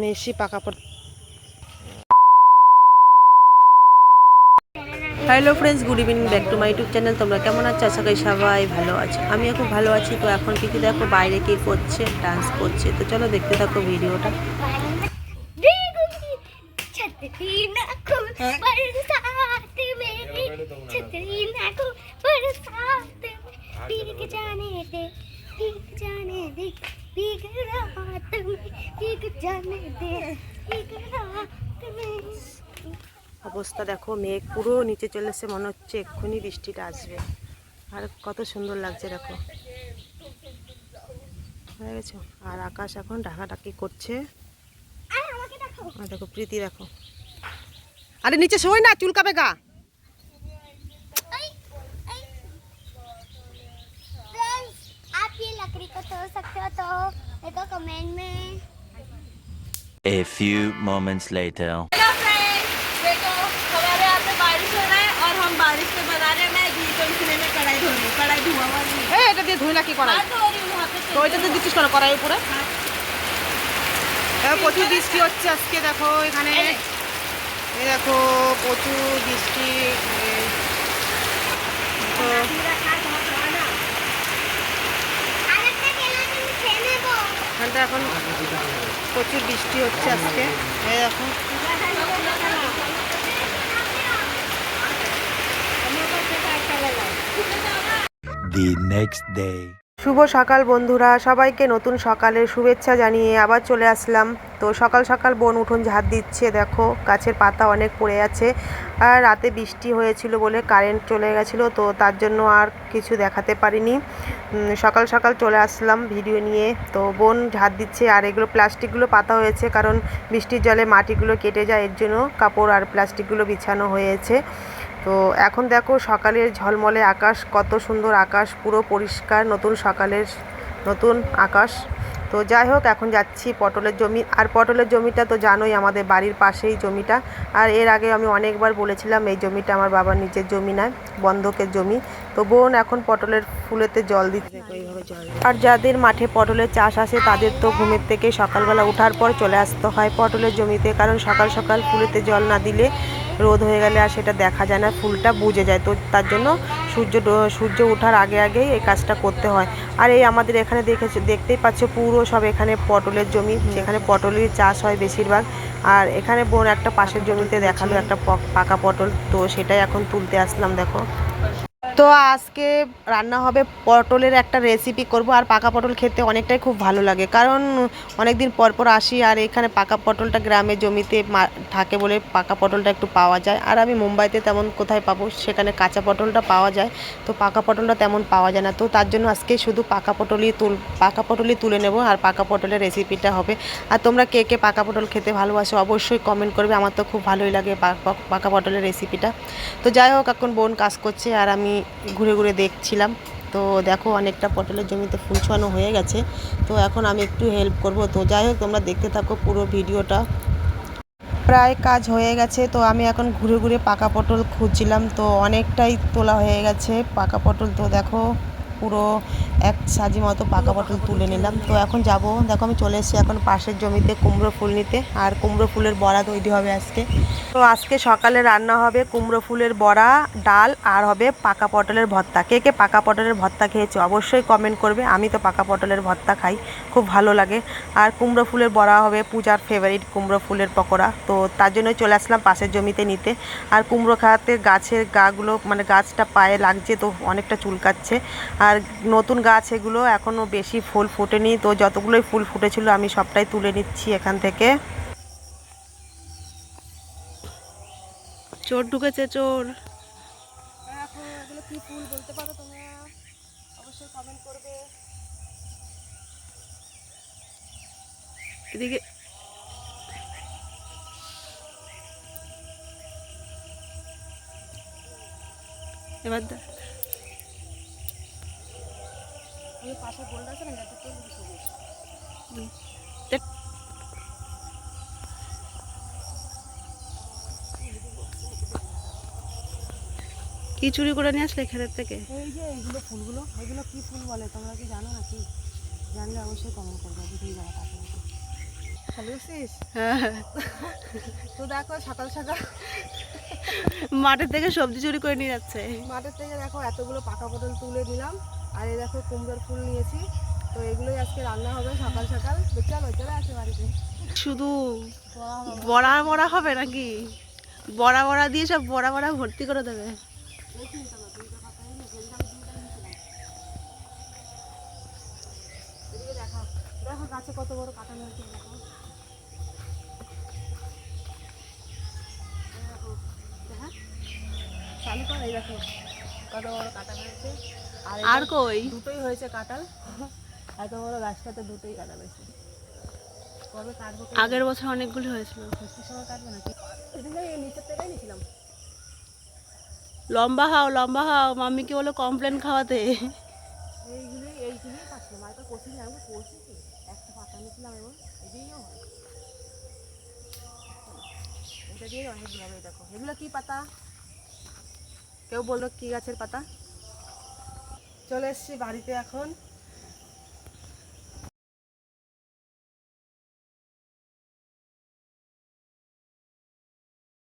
মেশি পাকা পড় hello friends good evening back to my YouTube channel তোমরা কেমন আছো আশা করি সবাই ভালো আছো আমিও খুব ভালো আছি তো এখন কিছু দেখো বাইরে কে করছে ডান্স করছে তো চলো দেখতে থাকো ভিডিওটা छतरी ना को बरसात में छतरी ना को बरसात में भीग जाने दे भीग जाने दे অবস্থা দেখো মেঘ পুরো নিচে চলে এসে মনে হচ্ছে এক্ষুনি বৃষ্টিটা আসবে আর কত সুন্দর লাগছে দেখো হয়ে গেছে আর আকাশ এখন ঢাকাঢাকি করছে আরে আমাকে দেখাও আর দেখো প্রীতি দেখো আরে নিচে শোয় না চুলকাবে গা आई आई फ्रेंड्स आप ये लकड़ी को तोड़ सकते हो तो मेरे को कमेंट में A few moments later. Hello friends देखो हमारे यहाँ पे बारिश हो रहा है और हम बारिश में बना रहे हैं मैगी तो इसलिए मैं कढ़ाई धो रही हूँ कढ़ाई धुआ हुआ नहीं है এই এটা দিয়ে ধুই না কি করা हाथ धो रही हूँ वहाँ पे তো ওইটাতে দিচ্ছিস কেন কড়াই উপরে দেখো, প্রচুর বৃষ্টি হচ্ছে আজকে দেখো এখানে এই দেখো প্রচুর বৃষ্টি এখন প্রচুর বৃষ্টি হচ্ছে আজকে এখন The next day. শুভ সকাল বন্ধুরা, সবাইকে নতুন সকালের শুভেচ্ছা জানিয়ে আবার চলে আসলাম। তো সকাল সকাল বোন উঠোন ঝাড় দিচ্ছে, দেখো গাছের পাতা অনেক পড়ে আছে আর রাতে বৃষ্টি হয়েছিল বলে কারেন্ট চলে গেছিল, তো তার জন্য আর কিছু দেখাতে পারিনি। সকাল সকাল চলে আসলাম ভিডিও নিয়ে, তো বোন ঝাড় দিচ্ছে আর এগুলো প্লাস্টিকগুলো পাতা হয়েছে কারণ বৃষ্টির জলে মাটিগুলো কেটে যায়, এর জন্য কাপড় আর প্লাস্টিকগুলো বিছানো হয়েছে। তো এখন দেখো সকালের ঝলমলে আকাশ কত সুন্দর আকাশ পুরো পরিষ্কার নতুন সকালের নতুন আকাশ। তো যাই হোক এখন যাচ্ছি পটলের জমি। আর পটলের জমিটা তো জানোই আমাদের বাড়ির পাশেই জমিটা। আর এর আগে আমি অনেকবার বলেছিলাম এই জমিটা আমার বাবার নিজের জমি নয় বন্ধকের জমি। তো বোন এখন পটলের ফুলেতে জল দিচ্ছে। আর যাদের মাঠে পটলের চাষ আসে তাদের তো ঘুমের থেকে সকালবেলা ওঠার পর চলে আসতে হয় পটলের জমিতে। কারণ সকাল সকাল ফুলেতে জল না দিলে রোদ হয়ে গেলে আর সেটা দেখা যায় না, ফুলটা বুঝে যায়। তো তার জন্য সূর্য সূর্য ওঠার আগে আগেই এই কাজটা করতে হয়। আর এই আমাদের এখানে দেখেছ, দেখতেই পাচ্ছ পুরো সব এখানে পটলের জমি, সেখানে পটলের চাষ হয় বেশিরভাগ। আর এখানে বোন একটা পাশের জমিতে দেখাল একটা পক- পাকা পটল, তো সেটাই এখন তুলতে আসলাম, দেখো। তো আজকে রান্না হবে পটলের একটা রেসিপি করব, আর পাকা পটল খেতে অনেকটাই খুব ভালো লাগে। কারণ অনেক দিন পর পর আসি, আর এখানে পাকা পটলটা গ্রামে জমিতে থাকে বলে পাকা পটলটা একটু পাওয়া যায়। আর আমি মুম্বাইতে তেমন কোথায় পাবো, সেখানে কাঁচা পটলটা পাওয়া যায়। তো পাকা পটলটা তেমন পাওয়া যায় না। তো তার জন্য আজকে শুধু পাকা পটলই তুল, পাকা পটলই তুলে নেব, আর পাকা পটলের রেসিপিটা হবে। আর তোমরা কে কে পাকা পটল খেতে ভালোবাসো, অবশ্যই কমেন্ট করবে। আমার তো খুব ভালোই লাগে পাকা পটলের রেসিপিটা তো যাই হোক, এখন বোন কাজ করছে, আর আমি ঘুরে ঘুরে দেখছিলাম। তো দেখো অনেকটা পটলের জমিতে ফুল ছোয়ানো হয়ে গেছে। তো এখন আমি একটু হেল্প করব। তো যাই হোক, তোমরা দেখতে থাকো পুরো ভিডিওটা। প্রায় কাজ হয়ে গেছে। তো আমি এখন ঘুরে ঘুরে পাকা পটল খুঁজছিলাম। তো অনেকটাই তোলা হয়ে গেছে পাকা পটল। তো দেখো পুরো এক সাজি মতো পাকা পটল তুলে নিলাম। তো এখন যাব। দেখো আমি চলে এসেছি এখন পাশের জমিতে কুমড়ো ফুল নিতে। আর কুমড়ো ফুলের বড়া তৈরি হবে আজকে। তো আজকে সকালে রান্না হবে কুমড়ো ফুলের বড়া, ডাল আর হবে পাকা পটলের ভর্তা। কে কে পাকা পটলের ভর্তা খেয়েছো অবশ্যই কমেন্ট করবে। আমি তো পাকা পটলের ভর্তা খাই, খুব ভালো লাগে। আর কুমড়ো ফুলের বড়া হবে পূজার ফেভারিট কুমড়ো ফুলের পকোড়া। তো তার জন্যই চলে আসলাম পাশের জমিতে নিতে। আর কুমড়ো খাতে গাছের গাগুলো মানে গাছটা পায়ে লাগছে তো অনেকটা চুলকাচ্ছে। আর নতুন গাছ এগুলো এখনও বেশি ফুল ফোটেনি। তো যতগুলোই ফুল ফুটেছিল, আমি সবটাই তুলে নিচ্ছি এখান থেকে। চোর ঢুকেছে, চোর। এদিকে এবার দেখ। কি চুরি করে নিয়ে আসলে ক্ষেতের থেকে? এই যে এইগুলো ফুলগুলো এগুলো কি ফুল বলে? তোমরা কি জানো নাকি? জানলে অবশ্যই কমেন্ট করবে ভিডিও যারা পাশে চালু করছিস হ্যাঁ। তো দেখো সকাল সকাল মাঠের থেকে সবজি চুরি করে নিয়ে যাচ্ছে। মাঠের থেকে দেখো এতগুলো পাকা পটল তুলে নিলাম। আর এই দেখো কুমড়োর ফুল নিয়েছি। তো এগুলোই আজকে রান্না হবে সকাল সকাল। চলো চলে আসে বাড়িতে। শুধু বড়া বড়া হবে নাকি? বড়া বড়া দিয়ে সব বড়া বড়া ভর্তি করে দেবে। দেখো দেখো গাছে কত বড় কাটা মেরেছে দেখো। হ্যাঁ? চালু কর এই দেখো কত বড় কাটা মেরেছে আর কই? দুটোই হয়েছে কাঁঠাল। এত বড় গাছটাতে দুটোই কাঁঠাল হয়েছে। আগের বছর অনেকগুলি হয়েছিল। লম্বা হাও লম্বা হাও মাম্মিকে বলো কমপ্লেন খাওয়াতে। এগুলো কি পাতা? কেউ বলল কি গাছের পাতা? চলে এসছি বাড়িতে এখন।